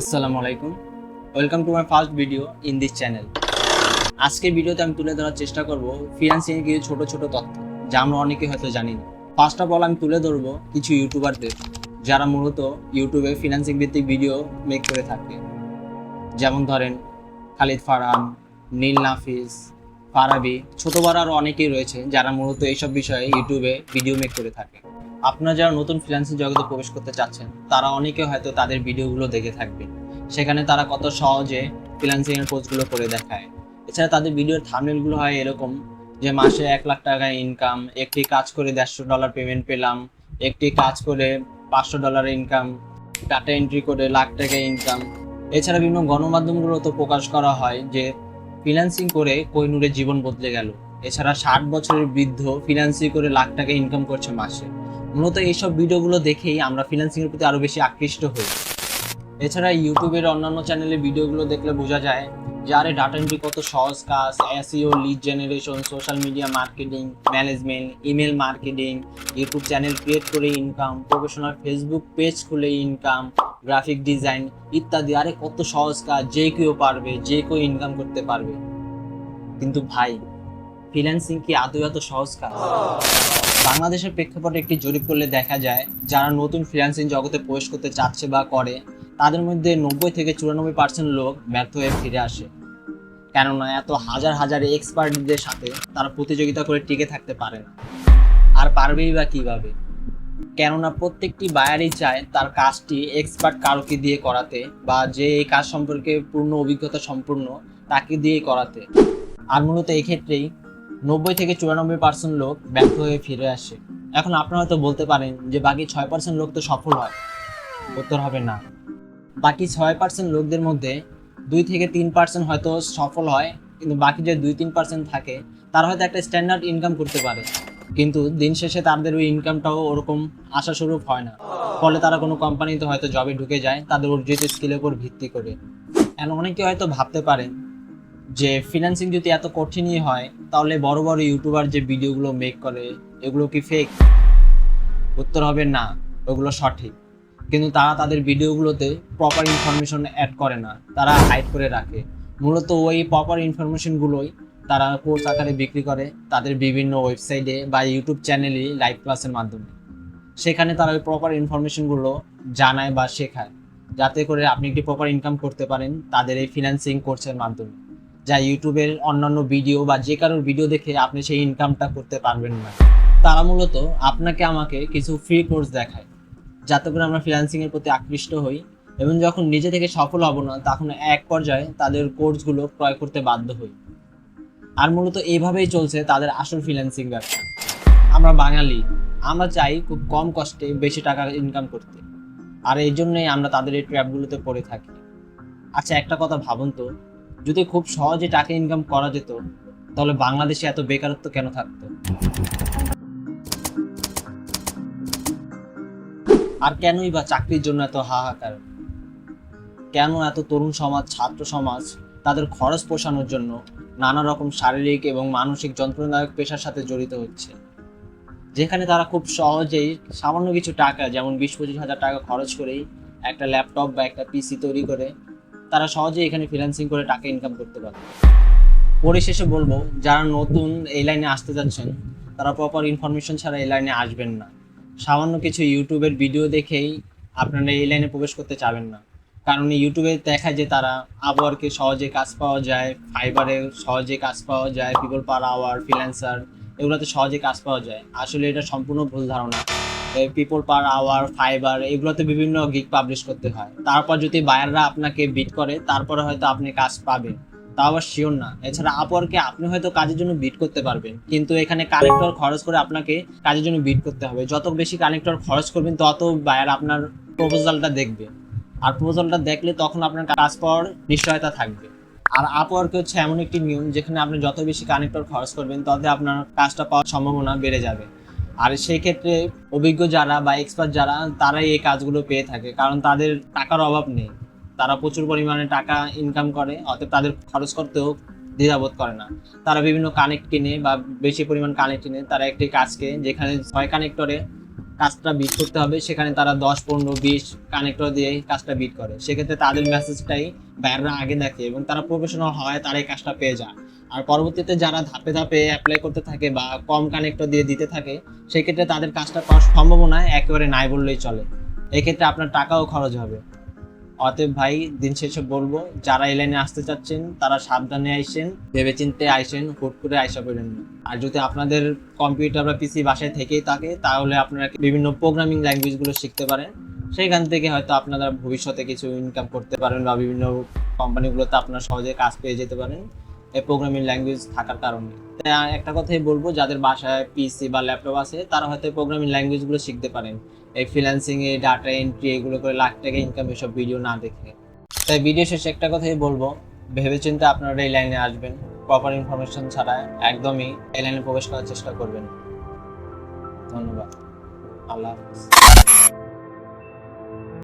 আসসালামু আলাইকুম। Welcome to my first video in this channel আজকের ভিডিওতে আমি তুলে ধরার চেষ্টা করব ফিনান্সিং এর কিছু ছোট ছোট তথ্য, যা আমরা অনেকে হয়তো জানি না। ফার্স্ট অফ অল আমি তুলে ধরবো কিছু ইউটিউবারদের যারা মূলত ইউটিউবে ফিনান্সিং ভিত্তিক ভিডিও মেক করে থাকে। যেমন ধরেন খালিদ ফারাম নীল নাফিস, ফারাবি, ছোট বড় আরও অনেকেই রয়েছে যারা মূলত এইসব বিষয়ে ইউটিউবে ভিডিও মেক করে থাকে। আপনারা যারা নতুন ফ্রিল্যান্সিং জগতে প্রবেশ করতে চাচ্ছেন, তারা অনেকে হয়তো তাদের ভিডিওগুলো দেখে থাকবে। সেখানে তারা কত সহজে ফ্রিল্যান্সিং এর কোর্সগুলো করে দেখায়। এছাড়া তাদের ভিডিওর থামনেলগুলো হয় এরকম যে মাসে এক লাখ টাকা ইনকাম একটি কাজ করে দেড়শো ডলার পেমেন্ট পেলাম, একটি কাজ করে পাঁচশো ডলার ইনকাম ডাটা এন্ট্রি করে লাখ টাকা ইনকাম এছাড়া বিভিন্ন গণমাধ্যমগুলো তো প্রকাশ করা হয় যে ফ্রিল্যান্সিং করে কোহিনুরের জীবন বদলে গেল। এছাড়া ষাট বছরের বৃদ্ধ ফ্রিল্যান্সিং করে লাখ টাকা ইনকাম করছে মাসে। মূলত এইসব ভিডিওগুলো দেখেই আমরা ফ্রিল্যান্সিং এর প্রতি আরও বেশি আকৃষ্ট হই। এছাড়া ইউটিউবের অন্যান্য চ্যানেলের ভিডিওগুলো দেখলে বোঝা যায় যে আরে ডাটা এন্ট্রি কত সহজ কাজ SEO lead generation social media marketing management email marketing YouTube channel create করে ইনকাম প্রফেশনাল ফেসবুক পেজ খুলে ইনকাম গ্রাফিক ডিজাইন ইত্যাদি। আরে কত সহজ কাজ, যে কেউ পারবে, যে কেউ ইনকাম করতে পারবে। কিন্তু ভাই ফ্রিল্যান্সিং কি আদৌ এত সহজ কাজ? বাংলাদেশের প্রেক্ষাপটে একটি জরিপ করলে দেখা যায়, যারা নতুন ফ্রিল্যান্সিং জগতে প্রবেশ করতে চাচ্ছে বা করে, তাদের মধ্যে নব্বই থেকে চুরানব্বই পার্সেন্ট লোক ব্যর্থ হয়ে ফিরে আসে। কেননা এত হাজার হাজার এক্সপার্টদের সাথে তারা প্রতিযোগিতা করে টিকে থাকতে পারে না। আর পারবেই বা কীভাবে? কেননা প্রত্যেকটি বায়ারই চায় তার কাজটি এক্সপার্ট কারোকে দিয়ে করাতে বা যে এই কাজ সম্পর্কে পূর্ণ অভিজ্ঞতা সম্পূর্ণ তাকে দিয়ে করাতে। আর মূলত এক্ষেত্রেই নব্বই থেকে চুরানব্বই পার্সেন্ট লোক ব্যর্থ হয়ে ফিরে আসে। এখন আপনারা হয়তো বলতে পারেন যে, বাকি ছয় পার্সেন্ট লোক তো সফল হয়। উত্তর হবে না। বাকি ছয় পার্সেন্ট লোকদের মধ্যে দুই থেকে তিন পার্সেন্ট হয়তো সফল হয়, কিন্তু বাকি যে দুই তিন পার্সেন্ট থাকে, তারা হয়তো একটা স্ট্যান্ডার্ড ইনকাম করতে পারে। কিন্তু দিন শেষে তাদের ওই ইনকামটাও ওরকম আশাস্বরূপ হয় না। ফলে তারা কোনো কোম্পানিতে হয়তো জবে ঢুকে যায়, তাদের অর্জিত স্কিলের উপর ভিত্তি করে। এখন অনেকে হয়তো ভাবতে পারেন যে ফিনান্সিং যদি এত কঠিনই হয়, তাহলে বড় বড় ইউটিউবার যে ভিডিওগুলো মেক করে, এগুলো কি ফেক উত্তর হবে না, ওগুলো সঠিক। কিন্তু তারা তাদের ভিডিওগুলোতে প্রপার ইনফরমেশন অ্যাড করে না, তারা হাইড করে রাখে। মূলত ওই প্রপার ইনফরমেশনগুলোই তারা কোর্স আকারে বিক্রি করে তাদের বিভিন্ন ওয়েবসাইটে বা ইউটিউব চ্যানেলে লাইভ ক্লাসের মাধ্যমে। সেখানে তারা ওই প্রপার ইনফরমেশনগুলো জানায় বা শেখায়। যাতে করে আপনি একটি প্রপার ইনকাম করতে পারেন তাদের এই ফিনান্সিং কোর্সের মাধ্যমে। যা ইউটিউবের অন্যান্য ভিডিও বা যে কারোর ভিডিও দেখে আপনি সেই ইনকামটা করতে পারবেন না। তারা মূলত আপনাকে আমাকে কিছু ফ্রি কোর্স দেখায়, যাতে করে আমরা ফ্রিল্যান্সিং এর প্রতি আকৃষ্ট হই এবং যখন নিজে থেকে সফল হব না, তখন এক পর্যায়ে তাদের কোর্সগুলো ক্রয় করতে বাধ্য হই। আর মূলত এইভাবেই চলছে তাদের আসল ফ্রিল্যান্সিং ব্যবসা। আমরা বাঙালি, আমরা চাই খুব কম কষ্টে বেশি টাকা ইনকাম করতে। আর এই জন্যই আমরা তাদের এই ট্র্যাপগুলোতে পড়ে থাকি। আচ্ছা একটা কথা ভাবুন তো যদি খুব সহজে টাকা ইনকাম করা যেত, তাহলে বাংলাদেশে এত বেকারত্ব কেন থাকতো? আর কেনই বা চাকরির জন্য এত হাহাকার? কেন এত তরুণ সমাজ, ছাত্র সমাজ, তাদের খরচ পোষানোর জন্য নানা রকম শারীরিক এবং মানসিক যন্ত্রণাদায়ক পেশার সাথে জড়িত হচ্ছে? যেখানে তারা খুব সহজেই সামান্য কিছু টাকা, যেমন বিশ পঁচিশ হাজার টাকা খরচ করেই একটা ল্যাপটপ বা একটা পিসি তৈরি করে তারা সহজেই এখানে ফ্রিল্যান্সিং করে টাকা ইনকাম করতে পারে। পরিশেষে বলব, যারা নতুন এই লাইনে আসতে যাচ্ছেন, তারা প্রপার ইনফরমেশন ছাড়া এই লাইনে আসবেন না। সামান্য কিছু ইউটিউবের ভিডিও দেখেই আপনারা এই লাইনে প্রবেশ করতে চাবেন না। কারণ ইউটিউবে দেখায় যে তারা আবহাওয়ারকে সহজে কাজ পাওয়া যায় ফাইবারে সহজে কাজ পাওয়া যায় পিপল পার আওয়ার ফ্রিল্যান্সার এগুলোতে সহজে কাজ পাওয়া যায়। আসলে এটা সম্পূর্ণ ভুল ধারণা। পিপল পার আওয়ার ফাইবার এগুলোতে বিভিন্ন গিগ পাবলিশ করতে হয়। তারপর যদি বায়াররা আপনাকে বিট করে, তারপরে হয়তো আপনি কাজ পাবেন। তা আবার শিওর না। এছাড়া আপওয়ার্কে আপনি হয়তো কাজের জন্য বিট করতে পারবেন। কিন্তু এখানে কানেক্টর খরচ করে আপনাকে কাজের জন্য বিট করতে হবে। যত বেশি কানেক্টর খরচ করবেন, তত বায়ার আপনার প্রপোজালটা দেখবে। আর প্রপোজালটা দেখলে তখন আপনার কাজ পাওয়ার নিশ্চয়তা থাকবে। আর আপওয়ার্ক হচ্ছে এমন একটি নিয়ম, যেখানে আপনি যত বেশি কানেক্টর খরচ করবেন, তত আপনার কাজটা পাওয়ার সম্ভাবনা বেড়ে যাবে। আর সেই ক্ষেত্রে অভিজ্ঞ যারা বা এক্সপার্ট যারা, তারাই এই কাজগুলো পেয়ে থাকে, কারণ তাদের টাকার অভাব নেই। তারা প্রচুর পরিমাণে টাকা ইনকাম করে, অতএব তাদের খরচ করতেও দ্বিধাবোধ করে না। তারা বিভিন্ন কানেক্ট কিনে বা বেশি পরিমাণ কানেক্ট কিনে, তারা একটি কাজকে, যেখানে ছয় কানেক্টরে কাজটা বিট করতে হবে, সেখানে তারা দশ, পনেরো, বিশ কানেক্টর দিয়ে কাজটা বিট করে। সেক্ষেত্রে তাদের মেসেজটাই বাইররা আগে দেখে এবং তারা প্রফেশনাল হয় তারা এই কাজটা পেয়ে যায়। আর পরবর্তীতে যারা ধাপে ধাপে অ্যাপ্লাই করতে থাকে বা কম কানেক্টর দিয়ে দিতে থাকে, সেক্ষেত্রে তাদের কাজটা পাওয়ার সম্ভাবনা একেবারে নাই বললেই চলে। এক্ষেত্রে আপনার টাকাও খরচ হবে। অতএব ভাই, দিন শেষে বলব, যারা এই লাইনে আসতে চাচ্ছেন, তারা সাবধানে আইসেন ভেবে চিনতে আইসেন, হুট করে আইসা করেন না। আর যদি আপনাদের কম্পিউটার বা পিসি বাসায় থেকেই থাকে, তাহলে আপনারা বিভিন্ন প্রোগ্রামিং ল্যাঙ্গুয়েজগুলো শিখতে পারেন। সেইখান থেকে হয়তো আপনারা ভবিষ্যতে কিছু ইনকাম করতে পারেন বা বিভিন্ন কোম্পানিগুলোতে আপনারা সহজে কাজ পেয়ে যেতে পারেন। প্রোগ্রামিং ল্যাঙ্গুয়েজ থাকার কারণে। একটা কথাই বলব, যাদের বাসায় পিসি বা ল্যাপটপ আছে, তারা হয়তো প্রোগ্রামিং ল্যাঙ্গুয়েজগুলো শিখতে পারেন। এই ফ্রিল্যান্সিং এ ডাটা এন্ট্রি এগুলো করে লাখ টাকা ইনকাম এসব ভিডিও না দেখে। তাই ভিডিও শেষে একটা কথাই বলব, ভেবেচিন্তে আপনারা এই লাইনে আসবেন। প্রপার ইনফরমেশন ছাড়া একদমই এই লাইনে প্রবেশ করার চেষ্টা করবেন ধন্যবাদ। আল্লাহ হাফিজ।